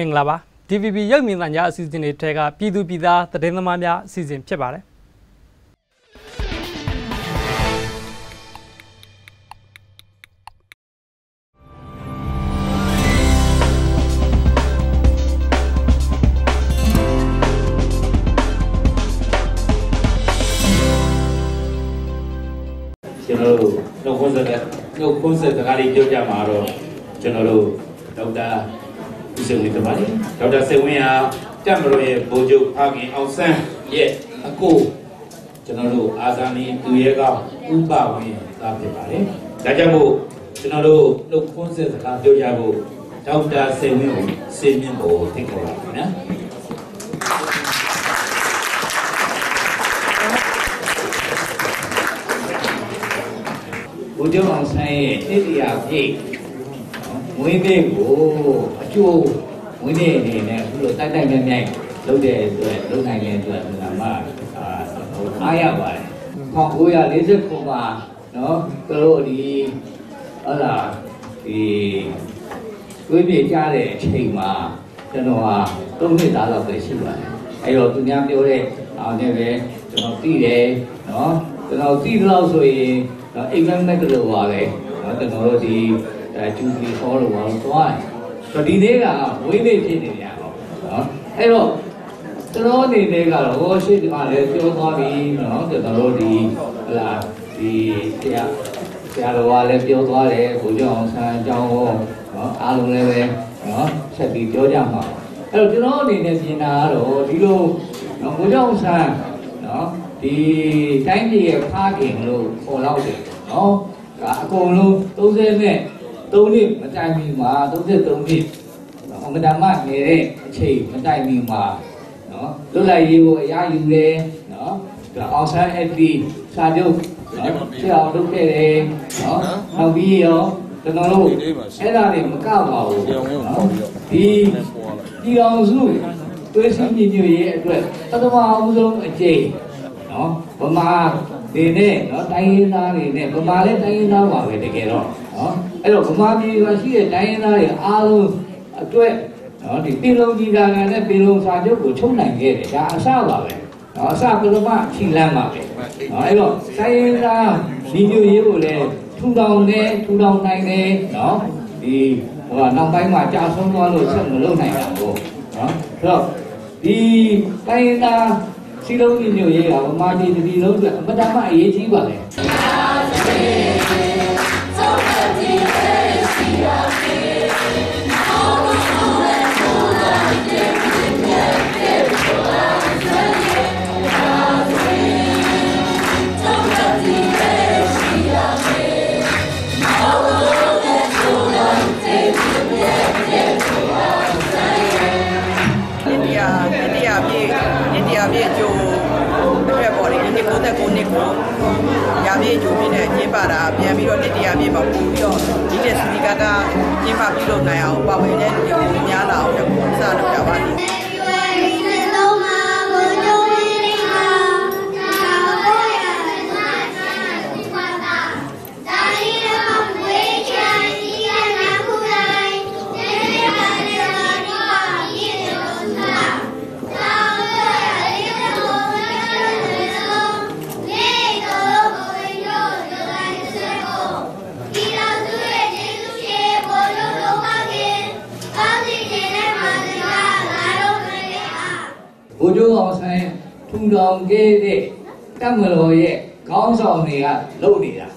မင်္ဂလာပါ DVB ရုပ်မြင်သံကြားအစီအစဉ်တွေထဲကပြည်သူပြည်သားသတင်းသမားများအစီအစဉ်ဖြစ်ပါတယ်ကျွန်တော်တို့နှုတ်ခွန်းစကားနှုတ်ခွန်းစကားလေးပြောပြမှာတော့ကျွန်တော်တို့ဒေါက်တာ ဦးစင်ဝင်းတပါးလေဒေါက်တာစင်ဝင်းဟာတက်မလို့ရဲ့ဘိုးချုပ်ဖခင်အောင်ဆန်းရဲ့အကိုကျွန်တော်တို့အာဇာနည်သူရဲကောင်းဥပဝင်းသားဖြစ်ပါတယ်ဒါကြောင့်မို့ကျွန်တော်တို့နှုတ်ခွန်းစကားပြောကြဖို့ဒေါက်တာစင်ဝင်းကိုစင်မြင့်ကိုထိခေါ်ပါမယ်နော်ဘုရားအောင်ဆန်းရဲ့တတိယပြည့်ဝင်းသေးကိုအကျိုး ဝင်းသေးအနေနဲ့အခုလိုတိုက်တိုက်မြိုင်မြိုင်လုပ်တဲ့အတွက်လုပ်နိုင်တဲ့အတွက်ဒီမှာအာဟိုအားရပါတယ်။1940ခုမှာနော်သူတို့ဒီဟုတ်လားဒီတွေးပြကြတဲ့အချိန်မှာကျွန်တော်ဟာ၃နှစ်သားလောက်ပဲရှိပါတယ်။အဲတော့သူများပြောတဲ့အားနဲ့ပဲကျွန်တော်သိတယ်နော်ကျွန်တော်သိသလောက်ဆိုရင်နော်အိမ်မက်မက်ကလေးပါပဲနော်ကျွန်တော်တို့ဒီအဲကျူပီခေါ်လို့ပါတော့သွားတယ်။ ဆိုတော့ဒီနေ့ကဝိနေဖြစ်နေကြတော့နော်အဲတော့ကျွန်တော်အနေနဲ့ကတော့ဟောရှိဒီမှာလည်းပြောသွားပြီနော်ကျွန်တော်တို့ဒီဟလာဒီတရားဆရာတော်ကလည်းပြောသွားတယ်ဘုရားအောင်ဆန်းအကြောင်းဟောနော်အားလုံးလည်းပဲနော်ဆက်ပြီးပြောကြမှာအဲ့တော့ကျွန်တော်အနေနဲ့ပြင်တာကတော့ဒီလိုနော်ဘုရားအောင်ဆန်းနော်ဒီတိုင်းပြည်ရဲ့ဖားခင်လို့ခေါ်တော့တယ်နော်ဒါအကုန်လုံး30နဲ့ 3နှစ်မတိုင်မီမှာ33နှစ်အမဒမနေတဲ့အချိန်မတိုင်မီမှာနော်လွတ်လပ်ရေးကိုအရာယူတယ်နော်ဒါအောင်ဆန်းအတီစာချုပ်နော်ဆရာအောင်လုပ်ခဲ့တယ်နော်နောက်ပြီးရောကျွန်တော်တို့အဲ့ဒါတွေမကပါဘူးနော်ဒီဒီအောင်စုသွေးစည်းညီညွတ်ရေးအတွက်ပထမအဆုံးအကြိမ်နော်ဗမာနေနဲ့နော်တိုင်းရင်းသားတွေနဲ့ဗမာလည်းတိုင်းရင်းသားပါပဲတကယ်တော့နော် အဲ့တော့ဗမာပြည်ကရှိတဲ့တိုင်းရင်းသားတွေအားလုံးအတွက်နော်ဒီပြည်လုံးကြီးတာကလည်းပြည်လုံးစာချုပ်ကိုချုပ်နိုင်ခဲ့တယ်ဒါအစပါပဲနော်အစပထမခြိလန်းပါပဲနော်အဲ့တော့တိုင်းရင်းသားညီညွတ်ရေးကိုလည်းထူထောင်နေထူထောင်နိုင်တယ်နော်ဒီဟိုကနောက်ပိုင်းမှာကြာဆုံးသွားလို့ဆက်မလုပ်နိုင်တာပေါ့နော်အဲ့တော့ဒီတိုင်းရင်းသားစီလုံးညီညွတ်ရေးကဗမာပြည်တစ်ပြည်လုံးအတွက်အမတမအရေးကြီးပါလေအိ ပြည်နဲ့ကျင်းပတာပြန်ပြီးတော့အိန္ဒိယပြည်မှာပို့ပြီးတော့ဒီတဲ့စီကကကျင်းပပြီးတော့နိုင်အောင်ပါဝင်တဲ့လူတွေများလာအောင်လည်းစလုပ်ကြပါလိမ့်မယ် ထူထောင်ခဲ့တဲ့တမတော်ရဲ့ခေါင်းဆောင်တွေကလုပ်နေတာ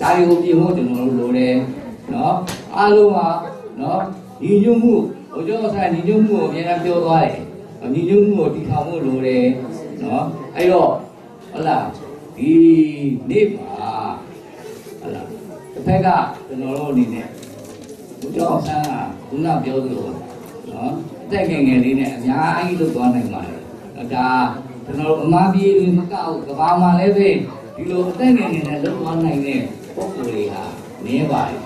ဒါတွေကိုပြင်ဖို့ကျွန်တော်တို့လိုတယ်နော်အားလုံးကနော်ညီညွတ်မှုဘုရားအောင်ဆိုင်ညီညွတ်မှုကိုအများကြီးပြောသွားတယ်ညီညွတ်မှုကိုတည်ထောင်ဖို့လိုတယ်နော်အဲ့တော့ဟုတ်လားဒီနေ့ပါဟုတ်လားတစ်ဖက်ကကျွန်တော်တို့အနေနဲ့ဘုရားအောင်ဆိုင်ကခုနပြောသလိုနော်အသက်ငယ်ငယ်လေးနဲ့အများကြီးလုပ်သွားနိုင်ပါတယ်ဒါ ကျွန်တော်တို့အမားပြည်တွေမကောက်ကဘာမှလည်းပဲဒီလိုအသက်ငယ်ငယ်နဲ့လုပ်သွားနိုင်တဲ့ပုံစံတွေဟာနည်းပါတယ်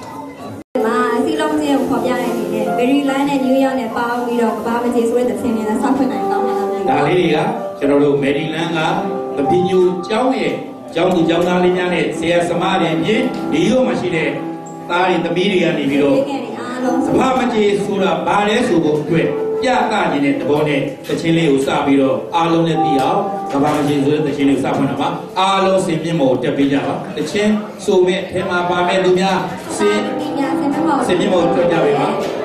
မှာစီလုံးချင်းကိုခေါ်ပြတဲ့အနေနဲ့ Maryland နဲ့ New York နဲ့ပေါင်းပြီးတော့ကဘာမကြီးဆိုတဲ့သင်နဲ့ဆောက်ဖွင့်နိုင်တော့မယ်လို့ပြောဒါလေးတွေကကျွန်တော်တို့မယ်ရီလန်းကမပညူကျောင်းရဲ့ကျောင်းသူကျောင်းသားလေးများနဲ့ဆရာစမတွေအပြင်ဒီလိုမှရှိတဲ့သားတွေသမီးတွေကနေပြီးတော့ငယ်တွေအားလုံးလုံးစဘာမကြီးဆိုတာဘာလဲဆိုဖို့အတွက် ပြသနေတဲ့သဘောနဲ့တခြင်းလေးကိုစပြီးတော့အားလုံးနဲ့ပြီးအောင်စဘာမကြီးဆိုတဲ့တခြင်းလေးကိုစဖွင့်တာပါအားလုံးစင်ပြင်းမောတက်ပေးကြပါတခြင်းဆိုမဲ့အဲမှာပါမဲ့သူများစင်ဒီညာစင်မမောစင်ပြင်းမောတက်ကြပေး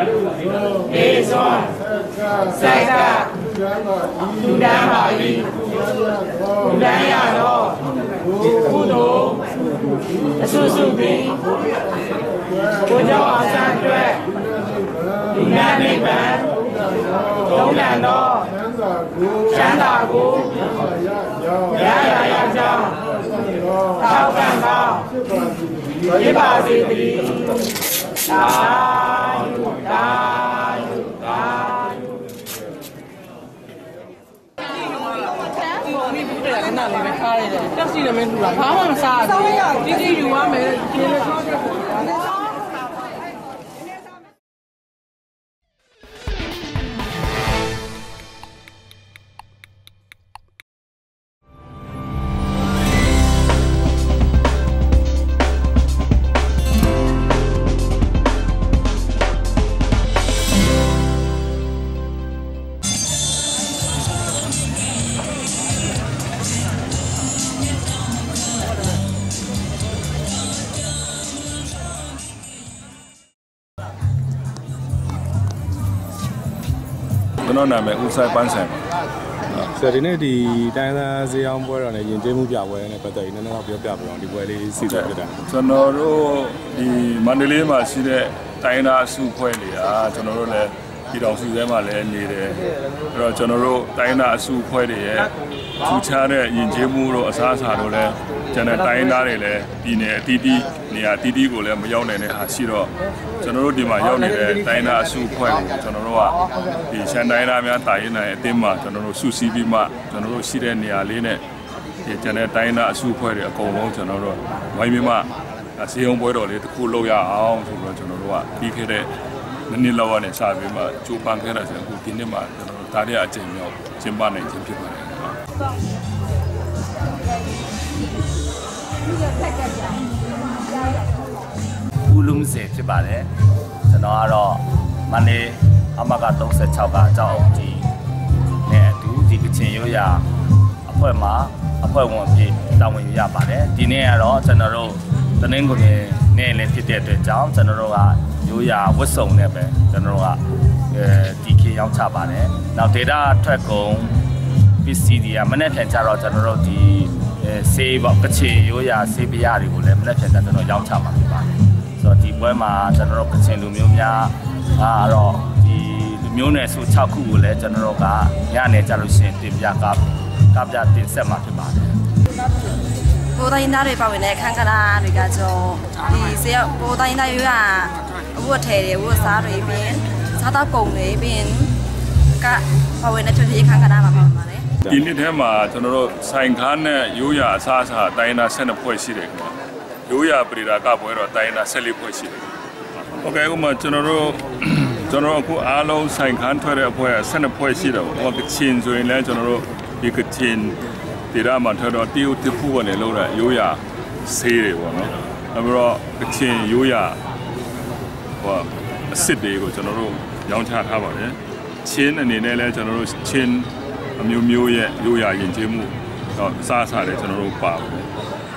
အားအေစွန်ဆက်ကလူတန်းပါ၏လူတန်းရတော့ကုသိုလ်အဆုစုပင်ဘုရားအောင်ဆန်းအတွက်ဒီနာနိဗ္ဗာန်သုံးလံတော်ချမ်းသာကိုရရရကြောင်းထောက်ပံ့ကောင်းဖြစ်ပါစေတည်း သာဓုသာဓုသာဓုမိဘူးတဲ့ကနလေးပဲထားရတယ်တက်စီလည်းမင်းလူလားဘာမှမစားဘူးတိတိယူရမယ်ဒီလိုထားတယ်ကျွ တော်နာမည်ဦးဆိုင်ပန်းဆိုင်ပါဆိုတော့ဒီနေ့ဒီတိုင်းသားဈေးအောင်ပွဲတော်နဲ့ယဉ်ကျေးမှုပြပွဲနဲ့ပတ်သက်ပြီးနည်းနည်းတော့ပြောပြပြအောင်ဒီပွဲလေးစီစဉ်ဖြစ်တာကျွန်တော်တို့ဒီမန္တလေးမှာရှိတဲ့တိုင်းသားအစုဖွဲ့နေတာကျွန်တော်တို့လည်းပြည်တော်စုထဲမှာလည်းနေတယ်အဲ့တော့ကျွန်တော်တို့တိုင်းသားအစုဖွဲ့တွေရဲ့ထူခြားတဲ့ယဉ်ကျေးမှုတို့အစားအစာတို့လည်းကျွန်တော်တိုင်းသားတွေလည်းပြည်နယ်အသီးသီး နေရာအသီးသီးကိုလည်းမရောက်နိုင်တဲ့ဟာရှိတော့ကျွန်တော်တို့ဒီမှာရောက်နေတဲ့တိုင်းသားအစုဖွဲ့ကိုကျွန်တော်တို့ကဒီရှမ်းတိုင်းသားများတာရင်နိုင်အသင်းမှာကျွန်တော်တို့စုစည်းပြီးမှကျွန်တော်တို့ရှိတဲ့နေရာလေးနဲ့ဒီကျန်တဲ့တိုင်းသားအစုအဖွဲ့တွေအကုန်လုံးကျွန်တော်တို့ဝိုင်းပြီးမှစေအောင်ပွဲတော်လေးတစ်ခုလုပ်ရအောင်ဆိုတော့ကျွန်တော်တို့ကပြီးခဲ့တဲ့နှစ်နှစ်လောက်ကနေစပြီးမှကြိုးပမ်းခဲ့တာဆိုအခုဒီနှစ်မှာကျွန်တော်တို့ဒါတဲ့အချိန်မြောက်ကျင်းပနိုင်ခြင်းဖြစ်ပါတယ်ဦး လုံးစေဖြစ်ပါတယ်ကျွန်တော်ကတော့မန္တလေးအမက36ကအကြောင်းအုပ်ကြီးနဲ့အတူဒီကချင်ရိုးရာအဖွဲ့မှာအဖွဲ့ဝင်အဖြစ်တာဝန်ယူရပါတယ်ဒီနေ့ကတော့ကျွန်တော်တို့တနင်္ဂနွေနေ့လည်းဖြစ်တဲ့အတွက်ကြောင့်ကျွန်တော်တို့ကရိုးရာဝတ်စုံနဲ့ပဲကျွန်တော်တို့ကအဲဒီခေရောက်ချပါတယ်နောက် data ထွက်ကုန်ပစ္စည်းတွေကမနေ့ပြန်ကြတော့ကျွန်တော်တို့ဒီအဲဆေးပေါ့ကချင်ရိုးရာဆေးပြားတွေကိုလည်းမနေ့ပြန်ကြကျွန်တော်ရောက်ချမှာဖြစ်ပါတယ်ဆိုတော့ဒီ ပွဲမှာကျွန်တော်တို့ကချင်လူမျိုးများအားတော့ဒီလူမျိုးနယ်စု6ခုကိုလည်းကျွန်တော်တို့ကညနေကြလို့ရှိရင်တင်ပြကကပြတင်ဆက်မှာဖြစ်ပါတယ်ကိုယ်တိုင်းသားတွေပါဝင်တဲ့အခန်းကဏ္ဍတွေကကျွန်တော်ဒီစေကိုယ်တိုင်းသားရိုးကအဝတ်ထည်တွေဝတ်စားတွေပြီးရင်စားတော့ကုန်တွေပြီးရင်ကပါဝင်တဲ့ထွေထွေအခန်းကဏ္ဍမှာပါဝင်ပါတယ်ဒီနှစ်ထဲမှာကျွန်တော်တို့ဆိုင်ခါနဲ့ရိုးရာအစားအစာတိုင်းသား12ဖွဲ့ရှိတယ်ခင်ဗျာ ရိုးရာပရိဒါကပွဲတော်တိုင်းတာ14ဖွဲ့ရှိတယ်။ဟုတ်ကဲ့ဥမာကျွန်တော်တို့ကျွန်တော်အခုအားလုံးဆိုင်ခန်းထွက်တဲ့အဖွဲ့12ဖွဲ့ရှိတယ်ပေါ့။ဟိုကချင်ဆိုရင်လည်းကျွန်တော်တို့ဒီကချင်ဒီရမှာထွက်တော့တီယိုတဖူကနေလုံးတာရိုးရာဆေးတွေပေါ့နော်။နောက်ပြီးတော့ကချင်ရိုးရာဟိုအစ်စ်တွေကိုကျွန်တော်တို့ရောင်းချထားပါတယ်။ချင်းအနေနဲ့လည်းကျွန်တော်တို့ချင်းအမျိုးမျိုးရဲ့ရိုးရာယဉ်ကျေးမှုတော့စားစားတယ်ကျွန်တော်တို့ပါပါတယ်။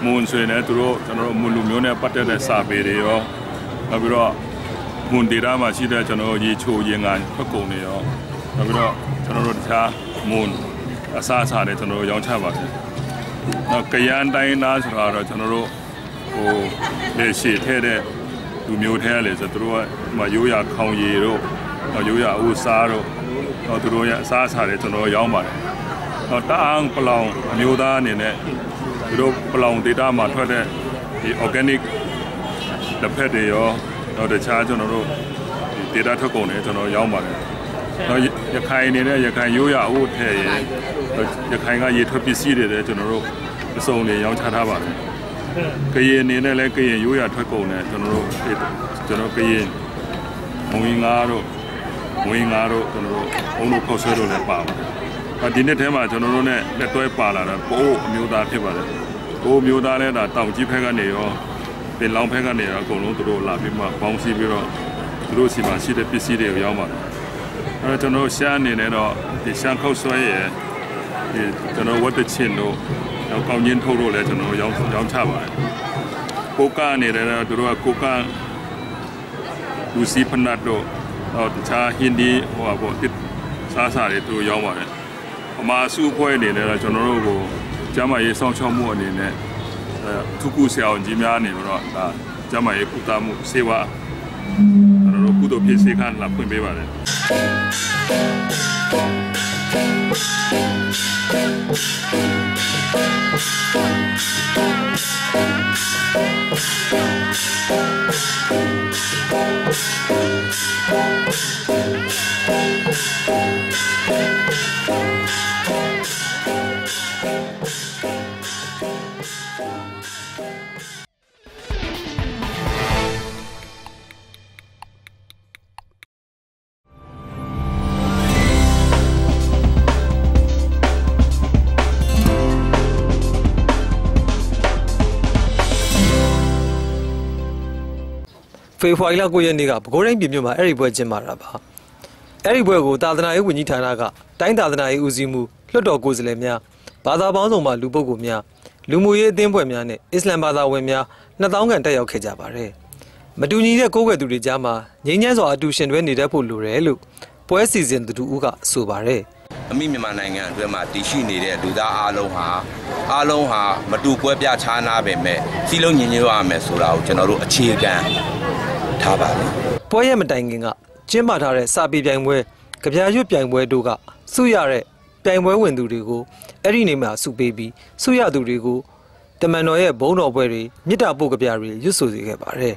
မွန်ဆိုရင်လည်းသူတို့ကျွန်တော်တို့မွန်လူမျိုးနဲ့ပတ်သက်တဲ့စာပေတွေရောနောက်ပြီးတော့မွန်ဒေတာမှာရှိတဲ့ကျွန်တော်တို့ရေချိုရေငါဖက်ကုံတွေရောနောက်ပြီးတော့ကျွန်တော်တို့တခြားမွန်အစားအစာတွေကျွန်တော်တို့ရောင်းချပါတယ်။နောက်ကရန်တိုင်းသားဆိုတာတော့ကျွန်တော်တို့ဟိုလေရှည်ထဲတဲ့လူမျိုးထဲလေဆိုသူတို့ကဟိုရိုးရာခေါင်ရည်တို့ရိုးရာအူစားတို့တော့သူတို့ရဲ့အစားအစာတွေကျွန်တော်ရောင်းပါတယ်။တော့တအားပလောင်အမျိုးသားအနေနဲ့ သူတို့ပလောင်ဒေတာမှာထွက်တဲ့ဒီ organic လက်ဖက်တွေရောတော့တခြားကျွန်တော်တို့ဒီ data ထုတ်ကုန်တွေကျွန်တော်ရောင်းပါတယ်။တော့ရခိုင်နေတဲ့ရခိုင်ရိုးရာအဝတ်ထဲရရခိုင်ကရေထွက်ပစ္စည်းတွေလည်းကျွန်တော်တို့အစုံတွေရောင်းချထားပါတယ်။ကရင်အနေနဲ့လည်းကရင်ရိုးရာထွက်ကုန်နဲ့ကျွန်တော်တို့ကျွန်တော်ကရင်မွေးငါတို့မွေးငါတို့ကျွန်တော်တို့အုံတို့ခောက်ဆွဲတို့လည်းပါပါတယ်။ ဒီနှစ်ထဲမှာကျွန်တော်တို့ ਨੇ လက်တွဲပါလာတာပိုးအမျိုးသားဖြစ်ပါတယ်။ပိုးမျိုးသားလည်းဒါတောင်ကြီးဖက်ကနေရောပင်လောင်ဖက်ကနေရောအကုန်လုံးသူတို့လာပြီးမှပေါင်းစည်းပြီးတော့သူတို့စီမှာရှိတဲ့ပစ္စည်းတွေကိုရောင်းပါတယ်။အဲကျွန်တော်ရှားအနေနဲ့တော့ဒီရှမ်းခောက်ဆွဲရဲ့ဒီကျွန်တော်ဝတ်တချင်တို့နောက်ကောင်းချင်းထုတ်တို့လည်းကျွန်တော်ရောင်းရောင်းချပါတယ်။ကိုကာအနေနဲ့တော့သူတို့ကကိုကာလူစီဖနတ်တို့တော့တခြားဟင်းဒီဟိုပါပေါ့တစ်စားစားတွေသူတို့ရောင်းပါတယ်။ အမားစုအဖွဲ့အနေနဲ့တော့ကျွန်တော်တို့ကိုကျမ်းမာရေးစောင့်ရှောက်မှုအနေနဲ့အဲထုကုဆရာဝန်ကြီးများနေပြီးတော့ဒါကျမ်းမာရေးကုသမှုစေဝါကျွန်တော်တို့ကုသိုလ်ဖြစ်စေခန်းလာဖွင့်ပေးပါတယ် ဖေဖော်ဝါရီလ9ရက်နေ့ကပဲခူးတိုင်းပြည်မြို့မှာအဲ့ဒီပွဲကျင်းပတာပါအဲ့ဒီပွဲကိုသာသနာရေးဝန်ကြီးဌာနကတိုင်းသာသနာရေးဦးစီးမှုလွှတ်တော်ကိုယ်စားလှယ်များဘာသာပေါင်းစုံမှလူပုဂ္ဂိုလ်များလူမှုရေးအသင်းဖွဲ့များနဲ့အစ္စလမ်ဘာသာဝင်များ2000ခန့်တက်ရောက်ခဲ့ကြပါတယ်မတူညီတဲ့ကိုယ်ွယ်သူတွေကြားမှာငြိမ်းချမ်းစွာအတူရှင်တွဲနေတတ်ဖို့လိုတယ်လို့ပွဲစီစဉ်သူဦးကဆိုပါတယ်အမိမြန်မာနိုင်ငံအတွင်းမှာတည်ရှိနေတဲ့လူသားအားလုံးဟာအားလုံးဟာမတူကွဲပြားခြားနားပေမဲ့စီလုံးညီညွတ်ရမယ်ဆိုတာကိုကျွန်တော်တို့အခြေခံ ထားပါတယ်ပွဲရမတိုင်ခင်ကကျင်းပထားတဲ့စာပေပြိုင်ပွဲကြပြရွတ်ပြိုင်ပွဲတို့ကစုရတဲ့ပြိုင်ပွဲဝင်သူတွေကိုအဲ့ဒီနေမှာစုပေးပြီးစုရသူတွေကိုတမန်တော်ရဲ့ဘုံတော်ပွဲတွေမြစ်တာပို့ကြပြတွေရွတ်ဆိုစေခဲ့ပါတယ်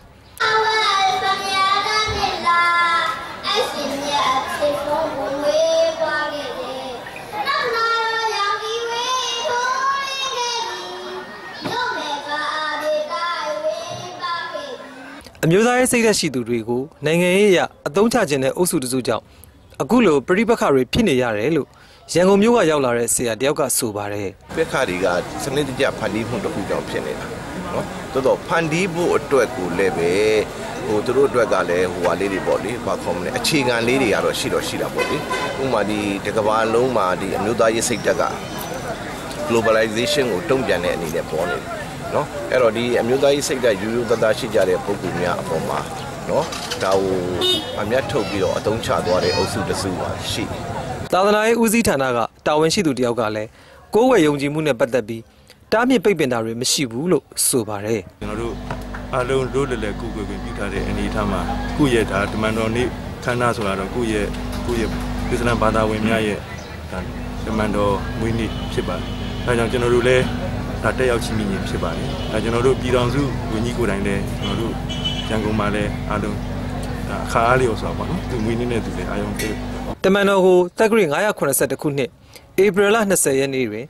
အမျိုးသားရေးစိတ်သက်ရှိသူတွေကိုနိုင်ငံရေးအရအသုံးချခြင်းတဲ့အုပ်စုတစုကြောင့်အခုလိုပြိပခါတွေဖြစ်နေရတယ်လို့ရန်ကုန်မြို့ကရောက်လာတဲ့ဆရာတယောက်ကဆိုပါတယ်ပက်ခါတွေကစနစ်တကျဖန်တီးမှုတစ်ခုကြောင့်ဖြစ်နေတာနော်တော်တော်ဖန်တီးဖို့အတွက်ကိုလည်းပဲဟိုသူတို့အတွက်ကလည်းဟိုဟာလေးတွေပေါ့လေဘာခေါ်မလဲအခြေခံလေးတွေကတော့ရှိတော့ရှိတာပေါ့လေဥပမာဒီတကဘာလုံးမှာဒီအမျိုးသားရေးစိတ်တက်က globalization ကိုတုံ့ပြန်တဲ့အနေနဲ့ပေါ်နေတယ် နော်အဲ့တော့ဒီအမျိုးသားရေးစိတ်ဓာတ်ယူယူသားသားရှိကြတဲ့ပုံကူများအပေါ်မှာနော်ဒါကိုအမျက်ထုတ်ပြီးတော့အသုံးချသွားတဲ့အုပ်စုတစုပါရှိတယ်သာသနာရေးဦးစီးဌာနကတာဝန်ရှိသူတယောက်ကလည်းကိုယ်ဝယ်ယုံကြည်မှုနဲ့ပတ်သက်ပြီးတားမြစ်ပိတ်ပင်တာတွေမရှိဘူးလို့ဆိုပါတယ်ကျွန်တော်တို့အားလုံးတို့လည်းလည်းကုကွယ်ပြင်ပြုထားတဲ့အနေအထားမှာကုရဲ့ဒါတမန်တော်နေ့ခန္ဓာဆိုတာတော့ကုရဲ့ကုရဲ့အစ္စလမ်ဘာသာဝင်များရဲ့ဒါတမန်တော်မွေးနေ့ဖြစ်ပါတယ်။ဒါကြောင့်ကျွန်တော်တို့လည်း ဒါတက်ရောက်ချီးမြှင့်ခြင်းဖြစ်ပါတယ်။ဒါကျွန်တော်တို့ပြည်တော်စုဝန်ကြီးကိုယ်တိုင်လည်းကျွန်တော်တို့ရန်ကုန်မှာလည်းအားလုံးဒါအခါအားလျော်စွာပေါ့နော်။သူမွေးနေ့နဲ့သူလည်းအားလုံးတက်တမန်တော်ကိုတက္ကရီ982ခုနှစ်ဧပြီလ20ရက်နေ့တွင်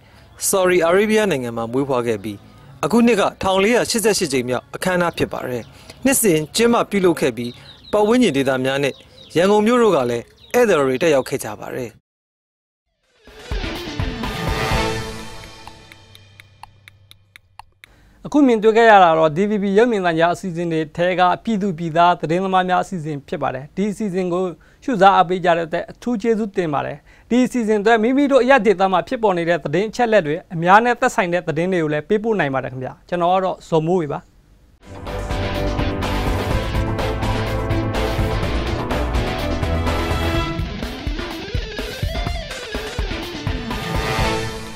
Saudi Arabia နိုင်ငံမှာမွေးဖွားခဲ့ပြီးအခုနှစ်က1488ကြိမ်မြောက်အခမ်းအနားဖြစ်ပါတယ်နှစ်စဉ်ကျင်းပပြုလုပ်ခဲ့ပြီးပတ်ဝန်းကျင်ဒေသများနဲ့ရန်ကုန်မြို့တို့ကလည်းဧည့်သည်တော်တွေတက်ရောက်ခဲ့ကြပါတယ် အခုမြင်တွေ့ခဲ့ရတာတော့ DVB ရုပ်မြင်သံကြားအစီအစဉ်တွေထဲကပြည်သူပြည်သားသတင်းသမားများအစီအစဉ်ဖြစ်ပါတယ်ဒီအစီအစဉ်ကိုရှုစားအားပေးကြတဲ့အတွက်အထူးကျေးဇူးတင်ပါတယ်ဒီအစီအစဉ်တွေမိမိတို့အရက်ဒေတာမှာဖြစ်ပေါ်နေတဲ့သတင်းအချက်လက်တွေအများနဲ့သက်ဆိုင်တဲ့သတင်းတွေကိုလည်းပေးပို့နိုင်ပါတယ်ခင်ဗျာကျွန်တော်ကတော့ဇော်မိုးဝေပါ